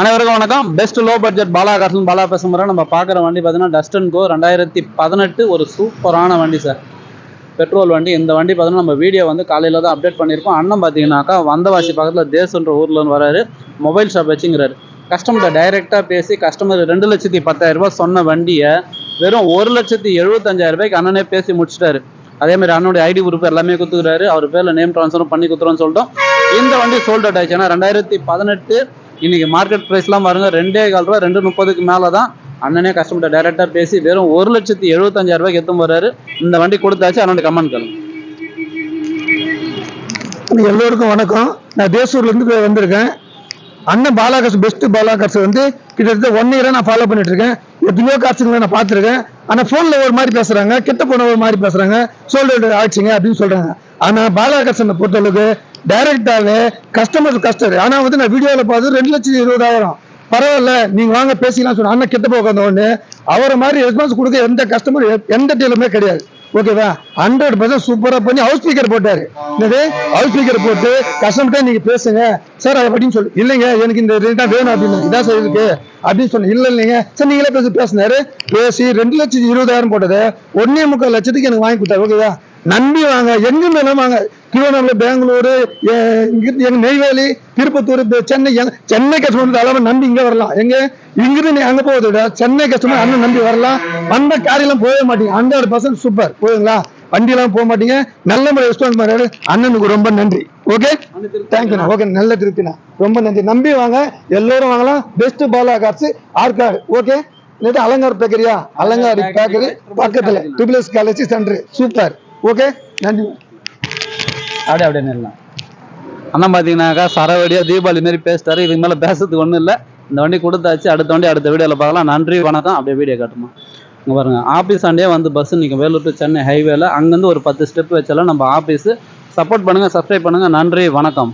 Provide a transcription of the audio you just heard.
அனைவருக்கும் வணக்கம். Best low budget Bala காசன் பாலா பேசுகிற நம்ம பார்க்குற வண்டி பார்த்தீங்கன்னா டஸ்டன் கோ ரெண்டாயிரத்தி பதினெட்டு ஒரு சூப்பரான வண்டி சார் பெட்ரோல் வண்டி. இந்த வண்டி பார்த்தீங்கன்னா நம்ம வீடியோ வந்து காலையில் தான் அப்டேட் பண்ணியிருக்கோம். அண்ணன் பார்த்தீங்கன்னாக்கா வந்தவாசி பக்கத்தில் தேசன்ற ஊரில் வராரு. மொபைல் ஷாப் வச்சுங்கிறாரு. கஸ்டமர்கிட்ட டைரெக்டாக பேசி கஸ்டமர் ரெண்டு லட்சத்தி பத்தாயிரம் ரூபாய் சொன்ன வண்டியை வெறும் ஒரு லட்சத்தி எழுபத்தஞ்சாயிரம் ரூபாய்க்கு அண்ணனே பேசி முடிச்சிட்டாரு. அதே மாதிரி அண்ணனுடைய ஐடி குரூப் எல்லாமே கொடுத்துக்கிறாரு. அவர் பேரில் நேம் ட்ரான்ஸ்ஃபரும் பண்ணி கொடுத்துறோன்னு சொல்லிட்டோம். இந்த வண்டி சோல்ட் அவுட் ஆயிடுச்சு ஏன்னா ரெண்டாயிரத்தி பதினெட்டு இன்னைக்கு மார்க்கெட் ப்ரைஸ்லாம் பாருங்க ரெண்டே கால் ரூபா ரெண்டு முப்பதுக்கு மேலே தான் அண்ணனே கஸ்டமர்கிட்ட டேரெக்டாக பேசி வெறும் ஒரு லட்சத்தி எழுபத்தஞ்சாயிரம் ரூபாய்க்கு எத்தும் போறாரு. இந்த வண்டி கொடுத்தாச்சு அண்ணன் கமெண்ட் கேளுங்க எல்லோருக்கும் வணக்கம். நான் தேசூர்லேருந்து வந்திருக்கேன். அண்ணன் பாலாகர்ஸ் பெஸ்ட் பாலாகர்ஸ் வந்து கிட்டத்தட்ட ஒன் இயராக நான் ஃபாலோ பண்ணிட்டு இருக்கேன் எத்தனையோ காசுங்களை நான் பார்த்துருக்கேன். ஆனால் ஃபோனில் ஒரு மாதிரி பேசுகிறாங்க கிட்ட போன ஒரு மாதிரி பேசுகிறாங்க சோல்டர் ஆச்சுங்க அப்படின்னு சொல்கிறாங்க ஆனால் பாலாகர்ஸனை பொறுத்தளவுக்கு டைரக்டாவே கஸ்டமர் கஸ்டர் ஆனால் வந்து நான் வீடியோவில் பார்த்து ரெண்டு லட்சத்தி இருபதாயிரம். பரவாயில்ல நீங்க வாங்க பேசிக்கலாம் சொன்ன அண்ணன் கிட்ட போக உடனே அவரை மாதிரி ரெஸ்பான்ஸ் கொடுக்க எந்த கஸ்டமர் எந்த டீலுமே கிடையாது. ஓகேவா ஹண்ட்ரட் பர்சன்ட் சூப்பராக பண்ணி ஹவுஸ் ஸ்பீக்கர் போட்டாரு. என்னது? ஹவுஸ் ஸ்பீக்கர் போட்டு கஸ்டமர்கிட்ட நீங்கள் பேசுங்க. சார் அதை அப்படின்னு சொல்லி. இல்லைங்க எனக்கு இந்த ரேட்டாக தான் வேணும் அப்படின்னு. இதான் சார் இருக்கு. அப்படின்னு சொன்னேன் இல்லை இல்லைங்க. சார் நீங்களே பேசி பேசினாரு. பேசி ரெண்டு லட்சத்தி இருபதாயிரம் போட்டது ஒன்னே முக்கால் லட்சத்துக்கு எனக்கு வாங்கி கொடுத்தாரு. ஓகேவா நம்பி வாங்க எங்கும் வேணாம் வாங்க. திருவண்ணாமலை பெங்களூரு எங்க நெய்வேலி திருப்பத்தூர் சென்னை எங்க- சென்னை கஸ்டமர் அளவு நம்பி இங்க வரலாம். எங்க? இங்கிருந்து அங்க போவதை விட சென்னை கஸ்டமர் அண்ணன் நம்பி வரலாம். வந்த காரியெல்லாம் போகவே மாட்டீங்க. ஹண்ட்ரட் பர்சன்ட் சூப்பர் போதுங்களா? வண்டியெல்லாம் போக மாட்டீங்க. நல்ல முறை ரெஸ்பான்ஸ் பண்ணாரு அண்ணனுக்கு ரொம்ப நன்றி. ஓகே தேங்க்யூண்ணா ஓகே நல்ல திருப்திண்ணா ரொம்ப நன்றி. நம்பி வாங்க. எல்லோரும் வாங்கலாம். Best Bala cars Arcot okay நேற்று அலங்கார் பேக்கரியா? அலங்கார் பேக்கரி பக்கத்துல. Triple S college centre super okay நன்றி. அப்படியே அப்படியே நில்லாம் அண்ணன் பார்த்தீங்கன்னாக்கா சரவடியாக தீபாவளி மாரி பேசிட்டாரு. இதுக்கு மேலே பேசுறதுக்கு ஒன்றும் இல்லை. இந்த வண்டி கொடுத்தாச்சு. அடுத்த வண்டி அடுத்த வீடியோவில் பார்க்கலாம். நன்றி வணக்கம். அப்படியே வீடியோ காட்டுமா. இங்கே பாருங்கள் ஆஃபீஸ் ஆண்டே வந்து பஸ் நிற்கும் வேலூர் டு சென்னை ஹைவேல அங்கேருந்து ஒரு பத்து ஸ்டெப் வச்சாலும் நம்ம ஆஃபீஸு சப்போர்ட் பண்ணுங்கள் சப்ஸ்கிரைப் பண்ணுங்கள் நன்றி வணக்கம்.